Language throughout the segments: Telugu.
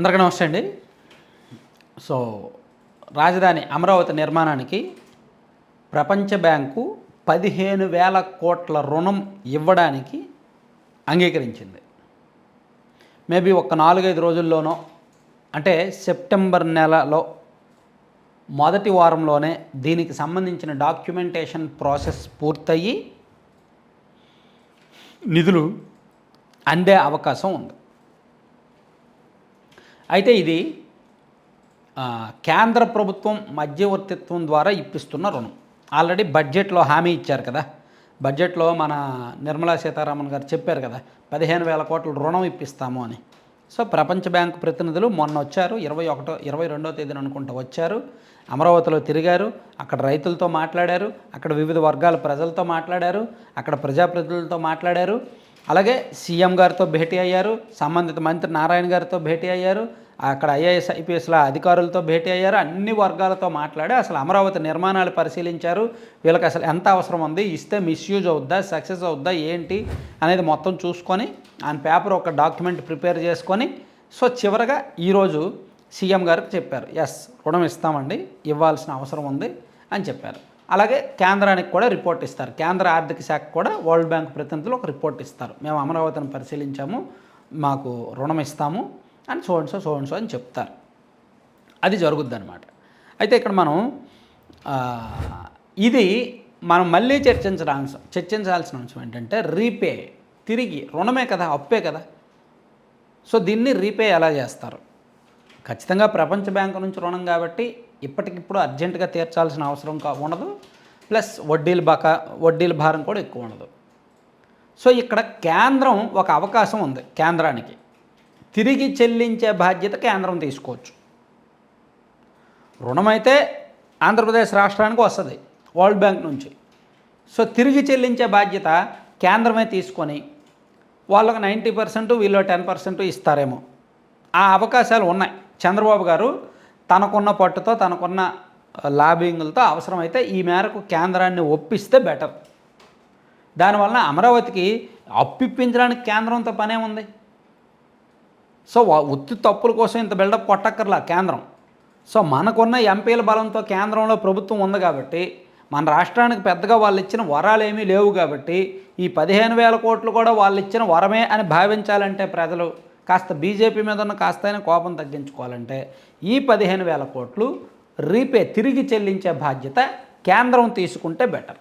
అందరికీ నమస్తే అండి. సో రాజధాని అమరావతి నిర్మాణానికి ప్రపంచ బ్యాంకు పదిహేను వేల కోట్ల రుణం ఇవ్వడానికి అంగీకరించింది. మేబీ ఒక నాలుగైదు రోజుల్లోనో అంటే సెప్టెంబర్ నెలలో మొదటి వారంలోనే దీనికి సంబంధించిన డాక్యుమెంటేషన్ ప్రాసెస్ పూర్తయ్యి నిధులు అందే అవకాశం ఉంది. అయితే ఇది కేంద్ర ప్రభుత్వం మధ్యవర్తిత్వం ద్వారా ఇప్పిస్తున్న రుణం. ఆల్రెడీ బడ్జెట్లో హామీ ఇచ్చారు కదా. బడ్జెట్లో మన నిర్మలా సీతారామన్ గారు చెప్పారు కదా పదిహేను వేల కోట్ల రుణం ఇప్పిస్తాము అని. సో ప్రపంచ బ్యాంకు ప్రతినిధులు మొన్న వచ్చారు ఇరవై ఒకటో ఇరవై రెండో తేదీన అనుకుంటా వచ్చారు అమరావతిలో తిరిగారు అక్కడ రైతులతో మాట్లాడారు అక్కడ వివిధ వర్గాల ప్రజలతో మాట్లాడారు అక్కడ ప్రజాప్రతినిధులతో మాట్లాడారు అలాగే సీఎం గారితో భేటీ అయ్యారు సంబంధిత మంత్రి నారాయణ గారితో భేటీ అయ్యారు అక్కడ ఐఏఎస్ ఐపీఎస్ల అధికారులతో భేటీ అయ్యారు అన్ని వర్గాలతో మాట్లాడి అసలు అమరావతి నిర్మాణాలు పరిశీలించారు. వీళ్ళకి అసలు ఎంత అవసరం ఉంది ఇస్తే మిస్యూజ్ అవుద్దా సక్సెస్ అవుద్దా ఏంటి అనేది మొత్తం చూసుకొని ఆయన పేపర్ ఒక డాక్యుమెంట్ ప్రిపేర్ చేసుకొని సో చివరగా ఈరోజు సీఎం గారికి చెప్పారు ఎస్ రుణం ఇస్తామండి ఇవ్వాల్సిన అవసరం ఉంది అని చెప్పారు. అలాగే కేంద్రానికి కూడా రిపోర్ట్ ఇస్తారు. కేంద్ర ఆర్థిక శాఖ కూడా వరల్డ్ బ్యాంక్ ప్రతినిధులు ఒక రిపోర్ట్ ఇస్తారు. మేము అమరావతిని పరిశీలించాము మాకు రుణం ఇస్తాము అని సోన్సో సో సో అని చెప్తారు. అది జరుగుద్ది అనమాట అయితే ఇక్కడ మనం ఇది మనం మళ్ళీ చర్చించిన అంశం చర్చించాల్సిన అంశం ఏంటంటే రీపే తిరిగి రుణమే కదా అప్పే కదా. సో దీన్ని రీపే ఎలా చేస్తారు? ఖచ్చితంగా ప్రపంచ బ్యాంకు నుంచి రుణం కాబట్టి ఇప్పటికిప్పుడు అర్జెంటుగా తీర్చాల్సిన అవసరం కా ఉండదు. ప్లస్ వడ్డీల బకా వడ్డీల భారం కూడా ఎక్కువ ఉండదు. సో ఇక్కడ కేంద్రం ఒక అవకాశం ఉంది కేంద్రానికి. తిరిగి చెల్లించే బాధ్యత కేంద్రం తీసుకోవచ్చు. రుణమైతే ఆంధ్రప్రదేశ్ రాష్ట్రానికి వస్తుంది వరల్డ్ బ్యాంక్ నుంచి. సో తిరిగి చెల్లించే బాధ్యత కేంద్రమే తీసుకొని వాళ్ళకు నైంటీ పర్సెంట్ వీళ్ళు టెన్ పర్సెంట్ ఇస్తారేమో. ఆ అవకాశాలు ఉన్నాయి. చంద్రబాబు గారు తనకున్న పట్టుతో తనకున్న లాబింగులతో అవసరమైతే ఈ మేరకు కేంద్రాన్ని ఒప్పిస్తే బెటర్. దానివలన అమరావతికి అప్పిప్పించడానికి కేంద్రంతో పనే ఉంది. సో ఉత్తి తప్పుల కోసం ఇంత బిల్డప్ కొట్టక్కర్లా కేంద్రం. సో మనకున్న ఎంపీల బలంతో కేంద్రంలో ప్రభుత్వం ఉంది కాబట్టి మన రాష్ట్రానికి పెద్దగా వాళ్ళు ఇచ్చిన వరాలు ఏమీ లేవు కాబట్టి ఈ పదిహేను వేల కోట్లు కూడా వాళ్ళు ఇచ్చిన వరమే అని భావించాలంటే ప్రజలు కాస్త బీజేపీ మీద ఉన్న కాస్తైనా కోపం తగ్గించుకోవాలంటే ఈ పదిహేను వేల కోట్లు రీపే తిరిగి చెల్లించే బాధ్యత కేంద్రం తీసుకుంటే బెటర్.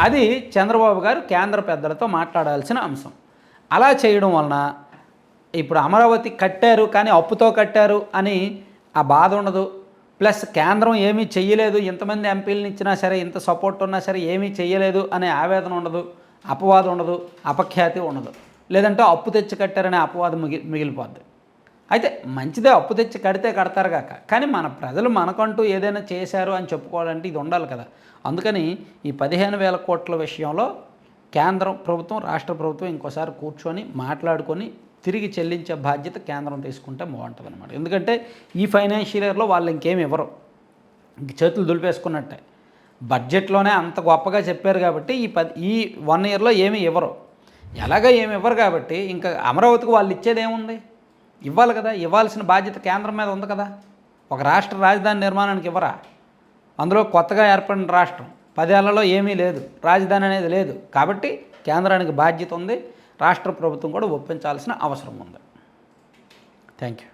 అది చంద్రబాబు గారు కేంద్ర పెద్దలతో మాట్లాడాల్సిన అంశం. అలా చేయడం వలన ఇప్పుడు అమరావతి కట్టారు కానీ అప్పుతో కట్టారు అని ఆ బాధ ఉండదు. ప్లస్ కేంద్రం ఏమీ చెయ్యలేదు. ఇంతమంది ఎంపీలను ఇచ్చినా సరే ఇంత సపోర్ట్ ఉన్నా సరే ఏమీ చెయ్యలేదు అనే ఆవేదన ఉండదు. అపవాదం ఉండదు. అపఖ్యాతి ఉండదు. లేదంటే అప్పు తెచ్చి కట్టారనే అపవాదం మిగి మిగిలిపోద్ది. అయితే మంచిదే అప్పు తెచ్చి కడితే కడతారు కాక. కానీ మన ప్రజలు మనకంటూ ఏదైనా చేశారు అని చెప్పుకోవాలంటే ఇది ఉండాలి కదా. అందుకని ఈ పదిహేను వేల కోట్ల విషయంలో కేంద్రం ప్రభుత్వం రాష్ట్ర ప్రభుత్వం ఇంకోసారి కూర్చొని మాట్లాడుకొని తిరిగి చెల్లించే బాధ్యత కేంద్రం తీసుకుంటే బాగుంటుంది అనమాట ఎందుకంటే ఈ ఫైనాన్షియల్ ఇయర్లో వాళ్ళు ఇంకేమి ఇవ్వరు. చేతులు దులిపేసుకున్నట్టే. బడ్జెట్లోనే అంత గొప్పగా చెప్పారు కాబట్టి ఈ పది ఈ వన్ ఇయర్లో ఏమీ ఇవ్వరు. ఎలాగ ఏమి ఇవ్వరు కాబట్టి ఇంకా అమరావతికి వాళ్ళు ఇచ్చేది ఏముంది? ఇవ్వాలి కదా ఇవ్వాల్సిన బాధ్యత కేంద్రం మీద ఉంది కదా. ఒక రాష్ట్ర రాజధాని నిర్మాణానికి ఇవ్వరా? అందులో కొత్తగా ఏర్పడిన రాష్ట్రం. పదేళ్ళలో ఏమీ లేదు. రాజధాని అనేది లేదు. కాబట్టి కేంద్రానికి బాధ్యత ఉంది. రాష్ట్ర ప్రభుత్వం కూడా ఒప్పించాల్సిన అవసరం ఉంది. Thank you